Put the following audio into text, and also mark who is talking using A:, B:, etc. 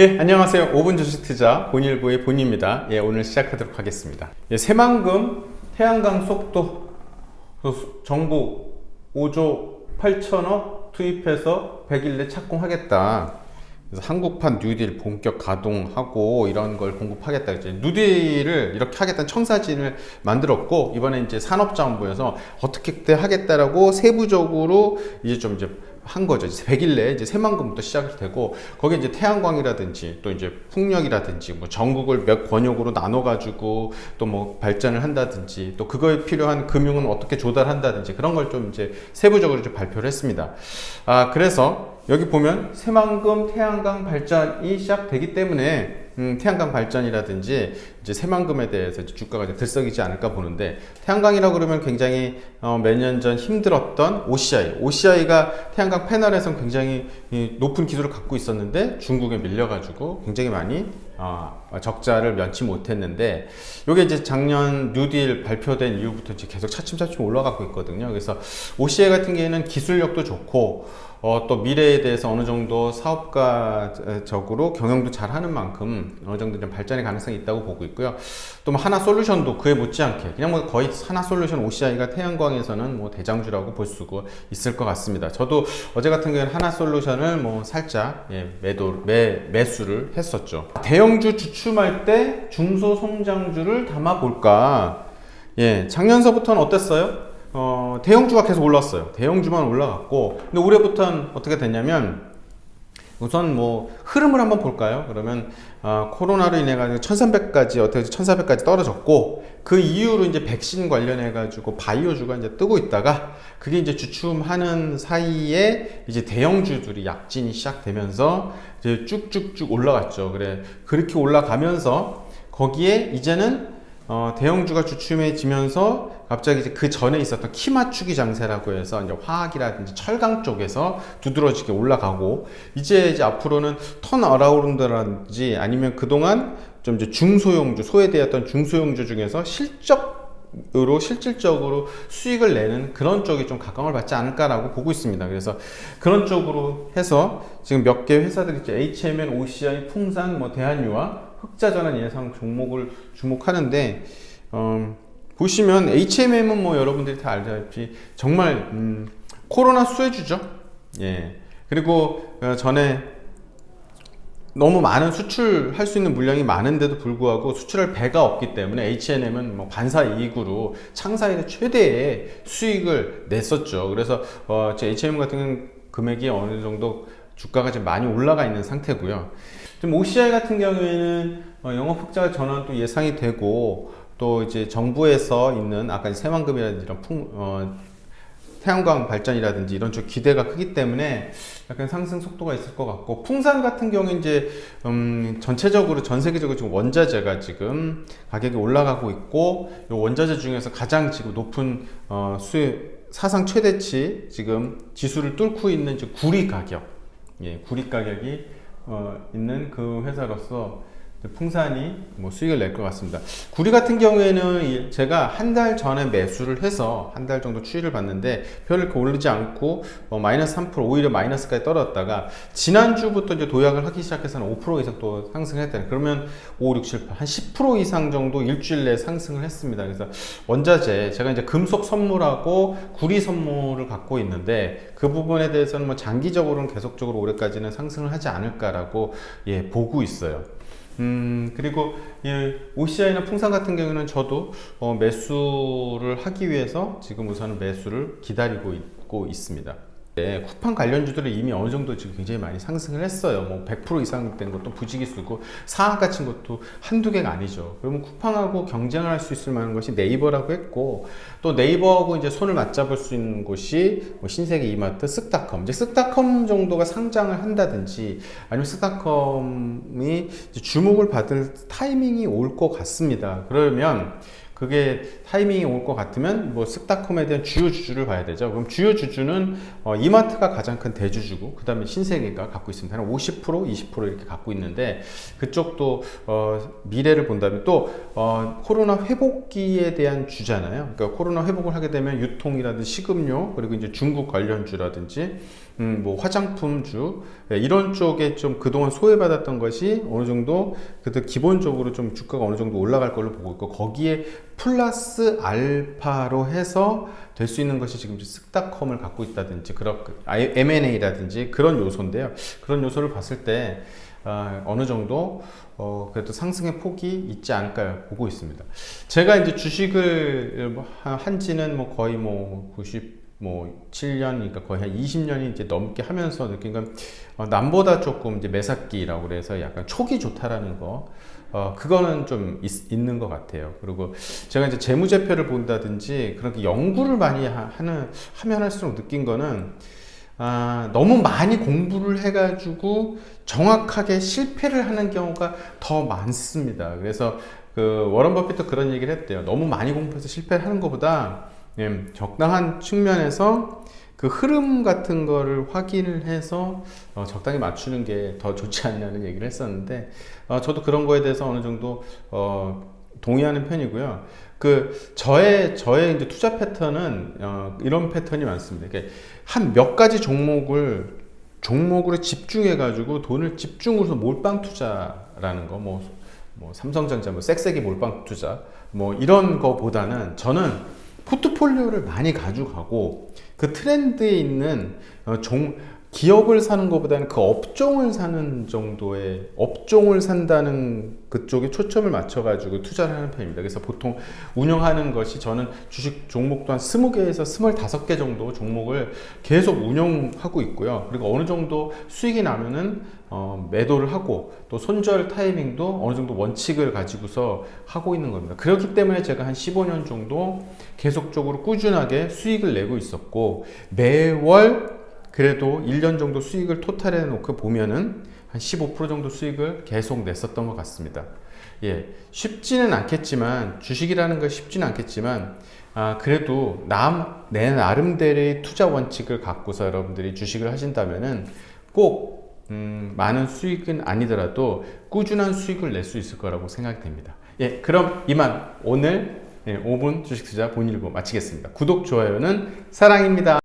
A: 예, 안녕하세요. 5분 주식 투자 본일보의 본입니다. 예, 오늘 시작하도록 하겠습니다. 예, 새만금 태양광 속도 그 정부 5조 8천억 투입해서 100일 내 착공하겠다. 그래서 한국판 뉴딜 본격 가동하고 이런 걸 공급하겠다. 이제 뉴딜을 이렇게 하겠다는 청사진을 만들었고 이번에 이제 산업자원부에서 어떻게 하겠다라고 세부적으로 이제 좀 이제 한 거죠. 이제 100일 내에 이제 새만금부터 시작이 되고 거기에 이제 태양광이라든지 또 이제 풍력이라든지 뭐 전국을 몇 권역으로 나눠 가지고 또 뭐 발전을 한다든지 또 그거에 필요한 금융은 어떻게 조달한다든지 그런 걸 좀 이제 세부적으로 좀 발표를 했습니다. 아 그래서 여기 보면 새만금 태양광 발전이 시작되기 때문에 음, 태양광 발전이라든지 이제 새만금에 대해서 이제 주가가 이제 들썩이지 않을까 보는데 태양광이라고 그러면 굉장히 어, 몇 년 전 힘들었던 OCI, OCI가 태양광 패널에서 굉장히 이 높은 기술을 갖고 있었는데 중국에 밀려가지고 굉장히 많이 어, 적자를 면치 못했는데 이게 이제 작년 뉴딜 발표된 이후부터 이제 계속 차츰차츰 올라가고 있거든요. 그래서 OCI 같은 경우에는 기술력도 좋고 어, 또 미래에 대해서 어느 정도 사업가적으로 경영도 잘 하는 만큼 어느 정도 좀 발전의 가능성이 있다고 보고 있고요. 또 뭐 하나 솔루션도 그에 못지않게 그냥 뭐 거의 하나 솔루션 OCI가 태양광에서는 뭐 대장주라고 볼 수가 있을 것 같습니다. 저도 어제 같은 경우에는 하나 솔루션을 뭐 살짝 예, 매도 매 매수를 했었죠. 대형 주 주춤할 때 중소성장주를 담아 볼까? 예, 작년서부터는 어땠어요? 어, 대형주가 계속 올랐어요. 대형주만 올라갔고, 근데 올해부터는 어떻게 됐냐면, 우선 뭐 흐름을 한번 볼까요? 그러면 어, 코로나로 인해 가지고 1,300까지 어떻게 1,400까지 떨어졌고 그 이후로 이제 백신 관련해 가지고 바이오주가 이제 뜨고 있다가 그게 이제 주춤하는 사이에 이제 대형주들이 약진이 시작되면서 이제 쭉쭉쭉 올라갔죠. 그래 그렇게 올라가면서 거기에 이제는 어, 대형주가 주춤해지면서 갑자기 이제 그 전에 있었던 키 맞추기 장세라고 해서 이제 화학이라든지 철강 쪽에서 두드러지게 올라가고 이제 이제 앞으로는 턴 어라운드라든지 아니면 그동안 좀 이제 중소형주 소외되었던 중소형주 중에서 실적 으로 실질적으로 수익을 내는 그런 쪽이 좀 각광을 받지 않을까라고 보고 있습니다. 그래서 그런 쪽으로 해서 지금 몇 개 회사들이 이제 HMN, OCI, 풍산, 뭐 대한유와 흑자전환 예상 종목을 주목하는데 어, 보시면 HMM은 뭐 여러분들이 다 알다시피 정말 음, 코로나 수혜주죠. 예. 그리고 어, 전에 너무 많은 수출할 수 있는 물량이 많은데도 불구하고 수출할 배가 없기 때문에 H&M은 뭐 반사 이익으로 창사일의 최대의 수익을 냈었죠. 그래서 어, 제 H&M 같은 금액이 어느 정도 주가가 좀 많이 올라가 있는 상태고요. 좀 OCI 같은 경우에는 어, 영업 흑자 전환도 예상이 되고 또 이제 정부에서 있는 아까 새만금이라든지 이런 풍, 어, 태양광 발전이라든지 이런 쪽 기대가 크기 때문에 약간 상승 속도가 있을 것 같고 풍산 같은 경우 이제 음, 전체적으로 전 세계적으로 지금 원자재가 지금 가격이 올라가고 있고 이 원자재 중에서 가장 지금 높은 어, 수익 사상 최대치 지금 지수를 뚫고 있는 구리 가격, 예, 구리 가격이 어, 있는 그 회사로서 풍산이 뭐 수익을 낼 것 같습니다. 구리 같은 경우에는 제가 한 달 전에 매수를 해서 한 달 정도 추이를 봤는데 별로 이렇게 오르지 않고 어 마이너스 3% 오히려 마이너스까지 떨어졌다가 지난주부터 이제 도약을 하기 시작해서는 5% 이상 또 상승했다. 그러면 5, 6, 7, 8, 한 10% 이상 정도 일주일 내에 상승을 했습니다. 그래서 원자재 제가 이제 금속 선물하고 구리 선물을 갖고 있는데 그 부분에 대해서는 뭐 장기적으로는 계속적으로 올해까지는 상승을 하지 않을까라고 예, 보고 있어요. 음, 그리고 이 OCI나 풍산 같은 경우는 저도 어, 매수를 하기 위해서 지금 우선은 매수를 기다리고 있고 있습니다. 네, 쿠팡 관련주들은 이미 어느 정도 지금 굉장히 많이 상승을 했어요. 뭐 100% 이상 된 것도 부지기수고 상한가 친 것도 한두 개가 아니죠. 그러면 쿠팡하고 경쟁을 할수 있을 만한 것이 네이버라고 했고 또 네이버하고 이제 손을 맞잡을 수 있는 곳이 뭐 신세계 이마트, 쓱닷컴. 이제 쓱닷컴 정도가 상장을 한다든지 아니면 쓱닷컴이 주목을 받을 타이밍이 올 것 같습니다. 그러면 그게 타이밍이 올 것 같으면 뭐 쓱닷컴에 대한 주요 주주를 봐야 되죠. 그럼 주요 주주는 어, 이마트가 가장 큰 대주주고 그 다음에 신세계가 갖고 있습니다. 한 50% 20% 이렇게 갖고 있는데 그쪽도 어, 미래를 본다면 또 어, 코로나 회복기에 대한 주잖아요. 그러니까 코로나 회복을 하게 되면 유통이라든지 식음료 그리고 이제 중국 관련주라든지 음, 뭐 화장품주 예, 이런 쪽에 좀 그동안 소외받았던 것이 어느 정도 그래도 기본적으로 좀 주가가 어느 정도 올라갈 걸로 보고 있고 거기에 플러스 알파로 해서 될 수 있는 것이 지금 쓱닷컴을 갖고 있다든지 그런 M&A라든지 그런 요소인데요. 그런 요소를 봤을 때 아, 어느 정도 어, 그래도 상승의 폭이 있지 않을까 보고 있습니다. 제가 이제 주식을 뭐 한- 한지는 뭐 거의 뭐 90, 뭐 7년이니까 거의 한 20년이 이제 넘게 하면서 느낀 건 어, 남보다 조금 이제 매사기라고 그래서 약간 촉이 좋다라는 거. 어, 그거는 좀 있, 있는 것 같아요. 그리고 제가 이제 재무제표를 본다든지 그렇게 연구를 많이 하, 는 하면 할수록 느낀 거는 아, 너무 많이 공부를 해가지고 정확하게 실패를 하는 경우가 더 많습니다. 그래서 그 워런 버핏도 그런 얘기를 했대요. 너무 많이 공부해서 실패를 하는 것보다 예, 적당한 측면에서 그 흐름 같은 거를 확인을 해서 어, 적당히 맞추는 게 더 좋지 않냐는 얘기를 했었는데 어, 저도 그런 거에 대해서 어느 정도 어, 동의하는 편이고요. 그 저의 저의 이제 투자 패턴은 어, 이런 패턴이 많습니다. 한몇 가지 종목을 종목으로 집중해 가지고 돈을 집중해서 몰빵 투자라는 거 뭐 뭐 삼성전자 뭐 쌕쌕이 몰빵 투자 뭐 이런 거보다는 저는 포트폴리오를 많이 가져가고 그 트렌드에 있는 어, 종 기업을 사는 것보다는 그 업종을 사는 정도의 업종을 산다는 그쪽에 초점을 맞춰가지고 투자를 하는 편입니다. 그래서 보통 운영하는 것이 저는 주식 종목도 한 20개에서 25개 정도 종목을 계속 운영하고 있고요. 그리고 어느 정도 수익이 나면은 어, 매도를 하고 또 손절 타이밍도 어느 정도 원칙을 가지고서 하고 있는 겁니다. 그렇기 때문에 제가 한 15년 정도 계속적으로 꾸준하게 수익을 내고 있었고 매월 그래도 1년 정도 수익을 토탈해 놓고 보면은 한 15% 정도 수익을 계속 냈었던 것 같습니다. 예, 쉽지는 않겠지만 주식이라는 건 쉽지는 않겠지만 아, 그래도 남, 내 나름대로의 투자 원칙을 갖고서 여러분들이 주식을 하신다면은 꼭 음, 많은 수익은 아니더라도 꾸준한 수익을 낼 수 있을 거라고 생각이 됩니다. 예, 그럼 이만 오늘 예, 5분 주식 투자 본일보 마치겠습니다. 구독, 좋아요는 사랑입니다.